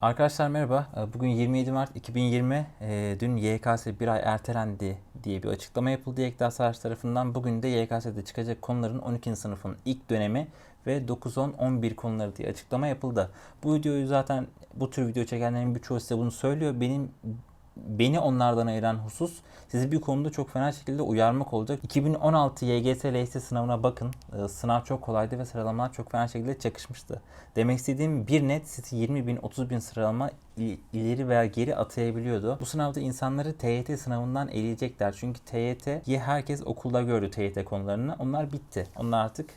Arkadaşlar merhaba. Ee, Bugün 27 Mart 2020. Ee, Dün YKS bir ay ertelendi diye bir açıklama yapıldı Yekta Araç tarafından. Bugün de YKS'de çıkacak konuların 12. sınıfın ilk dönemi ve 9-10-11 konuları diye açıklama yapıldı. Bu videoyu zaten bu tür video çekenlerin birçoğu size bunu söylüyor. Benim beni onlardan ayıran husus sizi bir konuda çok fena şekilde uyarmak olacak. 2016 YGS LYS sınavına bakın. Ee, Sınav çok kolaydı ve sıralamalar çok fena şekilde çakışmıştı. Demek istediğim bir net sizi 20 bin 30 bin sıralama il- ileri veya geri atayabiliyordu. Bu sınavda insanları TYT sınavından eleyecekler. Çünkü TYT'yi herkes okulda gördü TYT konularını. Onlar bitti. Onlar artık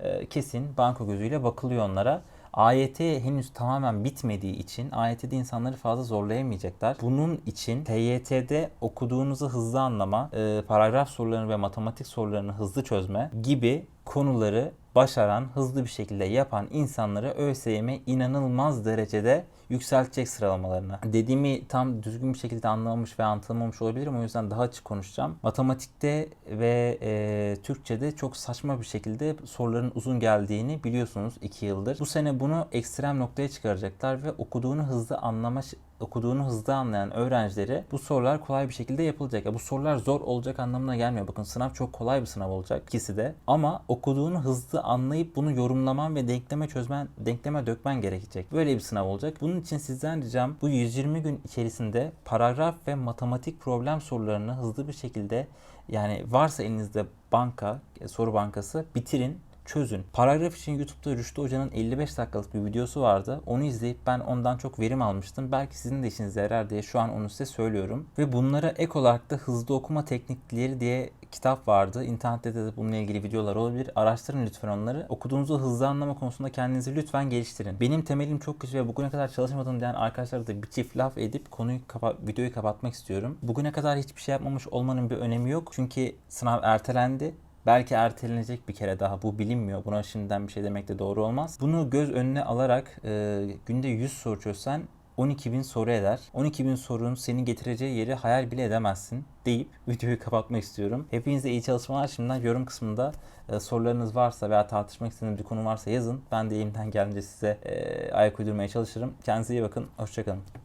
e, kesin banko gözüyle bakılıyor onlara. AYT henüz tamamen bitmediği için AYT'de insanları fazla zorlayamayacaklar. Bunun için TYT'de okuduğunuzu hızlı anlama, e, paragraf sorularını ve matematik sorularını hızlı çözme gibi konuları başaran, hızlı bir şekilde yapan insanları ÖSYM inanılmaz derecede yükseltecek sıralamalarını. Dediğimi tam düzgün bir şekilde anlamamış ve anlatamamış olabilirim. O yüzden daha açık konuşacağım. Matematikte ve e, Türkçe'de çok saçma bir şekilde soruların uzun geldiğini biliyorsunuz 2 yıldır. Bu sene bunu ekstrem noktaya çıkaracaklar ve okuduğunu hızlı anlama okuduğunu hızlı anlayan öğrencilere bu sorular kolay bir şekilde yapılacak. Ya bu sorular zor olacak anlamına gelmiyor. Bakın sınav çok kolay bir sınav olacak ikisi de. Ama okuduğunu hızlı anlayıp bunu yorumlaman ve denkleme çözmen, denkleme dökmen gerekecek. Böyle bir sınav olacak. Bunun için sizden ricam bu 120 gün içerisinde paragraf ve matematik problem sorularını hızlı bir şekilde yani varsa elinizde banka, soru bankası bitirin çözün. Paragraf için YouTube'da Rüştü Hoca'nın 55 dakikalık bir videosu vardı. Onu izleyip ben ondan çok verim almıştım. Belki sizin de işinize yarar diye şu an onu size söylüyorum. Ve bunlara ek olarak da hızlı okuma teknikleri diye kitap vardı. İnternette de bununla ilgili videolar olabilir. Araştırın lütfen onları. Okuduğunuzu hızlı anlama konusunda kendinizi lütfen geliştirin. Benim temelim çok kötü ve bugüne kadar çalışmadım diyen arkadaşlara da bir çift laf edip konuyu kapa videoyu kapatmak istiyorum. Bugüne kadar hiçbir şey yapmamış olmanın bir önemi yok. Çünkü sınav ertelendi. Belki ertelenecek bir kere daha bu bilinmiyor. Buna şimdiden bir şey demek de doğru olmaz. Bunu göz önüne alarak e, günde 100 soru çözsen 12 bin soru eder. 12 bin sorunun seni getireceği yeri hayal bile edemezsin deyip videoyu kapatmak istiyorum. Hepinize iyi çalışmalar. Şimdiden yorum kısmında e, sorularınız varsa veya tartışmak istediğiniz bir konu varsa yazın. Ben de elimden geldiğince size e, ayak uydurmaya çalışırım. Kendinize iyi bakın. Hoşçakalın.